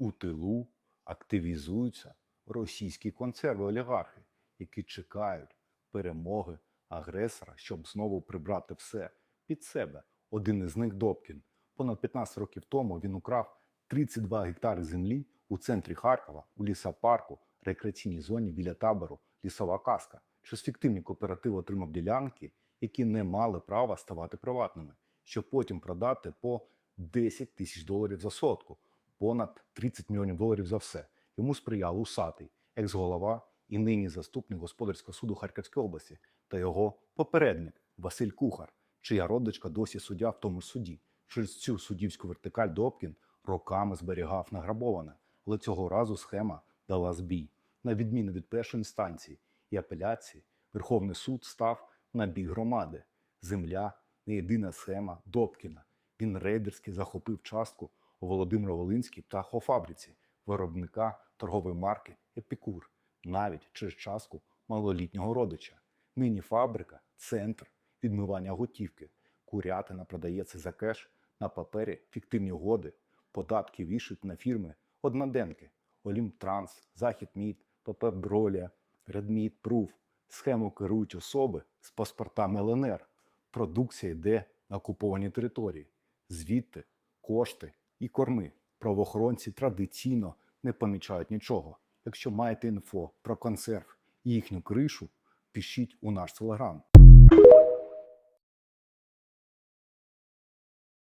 У тилу активізуються російські консерви олігархи, які чекають перемоги агресора, щоб знову прибрати все під себе. Один із них Добкін. Понад 15 років тому він украв 32 гектари землі у центрі Харкова, у лісопарку, рекреаційній зоні біля табору Лісова казка. Через фіктивні кооперативи отримав ділянки, які не мали права ставати приватними, щоб потім продати по 10 тисяч доларів за сотку, понад 30 мільйонів доларів за все. Йому сприяв Усатий, екс-голова і нині заступник господарського суду Харківської області та його попередник Василь Кухар, чия родичка досі суддя в тому ж суді. Через цю суддівську вертикаль Добкін роками зберігав награбоване, але цього разу схема дала збій. На відміну від першої інстанції і апеляції, Верховний суд став на бік громади. Земля не єдина схема Добкіна. Він рейдерськи захопив частку у Володимиро-Волинській птахофабриці, виробника торгової марки Епікур, навіть через частку малолітнього родича. Нині фабрика центр відмивання готівки. Курятина продається за кеш на папері фіктивні угоди, податки вішають на фірми одноденки Олімтранс, Західмід, ПП Бролія, Редмід, Пруф. Схему керують особи з паспортами ЛНР. Продукція йде на окуповані території. Звідти кошти і корми. Правоохоронці традиційно не помічають нічого. Якщо маєте інфо про консерв і їхню кришу, пишіть у наш телеграм.